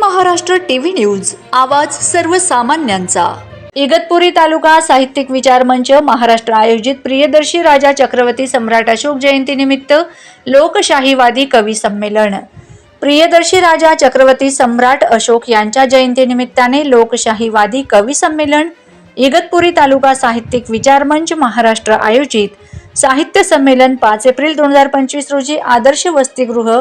Maharashtra TV news. आवाज सर्वसामान्यांचा. इगतपुरी तालुका साहित्यिक विचार मंच महाराष्ट्र आयोजित प्रियदर्शी राजा चक्रवर्ती सम्राट अशोक जयंतीनिमित्त लोकशाहीवादी कवी संमेलन. प्रियदर्शी राजा चक्रवर्ती सम्राट अशोक यांच्या जयंतीनिमित्ताने लोकशाहीवादी कवी संमेलन. इगतपुरी तालुका साहित्यिक विचार मंच महाराष्ट्र आयोजित साहित्य संमेलन पाच एप्रिल दोन हजार पंचवीस रोजी आदर्श वसतिगृह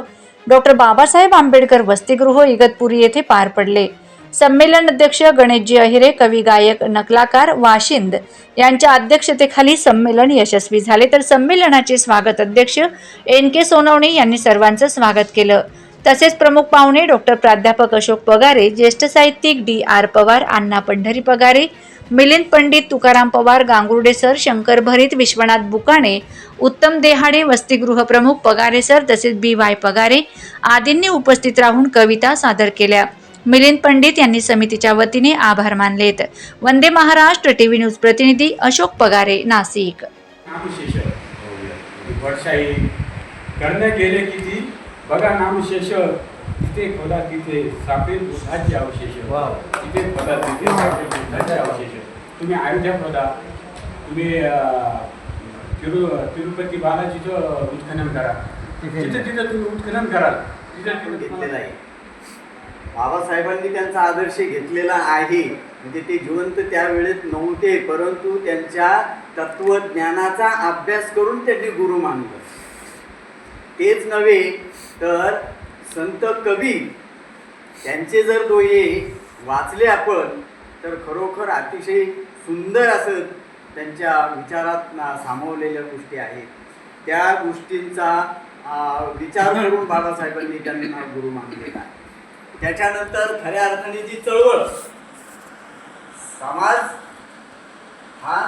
डॉक्टर बाबासाहेब आंबेडकर वसतिगृह इगतपुरी येथे पार पडले. संमेलन अध्यक्ष गणेशजी अहिरे कवी गायक नकलाकार वाशिंद यांच्या अध्यक्षतेखाली संमेलन यशस्वी झाले. तर संमेलनाचे स्वागत अध्यक्ष एन के सोनवणे यांनी सर्वांचं स्वागत केलं. तसेच प्रमुख पाहुणे डॉक्टर प्राध्यापक अशोक पगारे ज्येष्ठ साहित्यिक D. R. Pawar Anna Pandhari Pagare Milind Pandit Tukaram Pawar Gangurde sir Shankar Bharit Vishwanath Bukane उत्तम देहाडे वसतिगृह प्रमुख पगारे सर तसेच बी. वाय. पगारे आदींनी उपस्थित राहून कविता सादर केल्या. मिलिंद पंडित यांनी समितीच्या वतीने आभार मानलेत. वंदे महाराष्ट्र टीव्ही न्यूज प्रतिनिधी अशोक पगारे नाशिक. करण्यात गेले बघा नामशेष तिथे खोदा तिथे सापेल बुद्धाचे अवशेष. तिथे खोदा तिथे सापेल बुद्धाचे अवशेष. तुम्ही अयोध्या खोदा. तुम्ही तिरु तिरुपती बालाजीचं उत्खनन करा. तिथे तिथे तुम्ही उत्खनन कराल तिथे घेतलेला आहे बाबासाहेबांनी त्यांचा आदर्श घेतलेला आहे. म्हणजे ते जिवंत त्यावेळेत नव्हते परंतु त्यांच्या तत्वज्ञानाचा अभ्यास करून त्यांनी गुरु मानलं. तेच नव्हे तर संत कवी त्यांचे जर दोहे वाचले आपण तर खरोखर अतिशय सुंदर असं त्यांच्या विचारात सामावलेल्या गोष्टी आहेत. त्या गोष्टींचा विचार करून बाबासाहेबांनी त्यांना गुरु मानलेला आहे. त्याच्यानंतर खऱ्या अर्थाने जी चळवळ समाज हा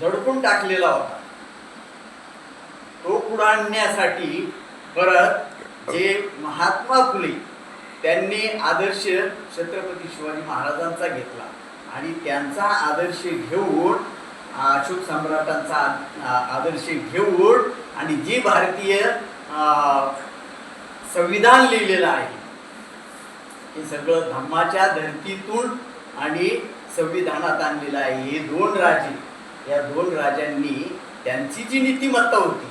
दडपून टाकलेला होता. पुढे आणण्यासाठी परत जे महात्मा फुले त्यांनी आदर्श छत्रपती शिवाजी महाराजांचा घेतला. आणि त्यांचा आदर्श घेऊन अशोक सम्राटांचा आदर्श घेऊन आणि जी भारतीय संविधान लिहिलेलं आहे हे सगळं धम्माच्या धर्तीतून आणि संविधानात आणलेलं आहे. हे दोन राजे या दोन राजांनी त्यांची जी नीतिमत्ता होती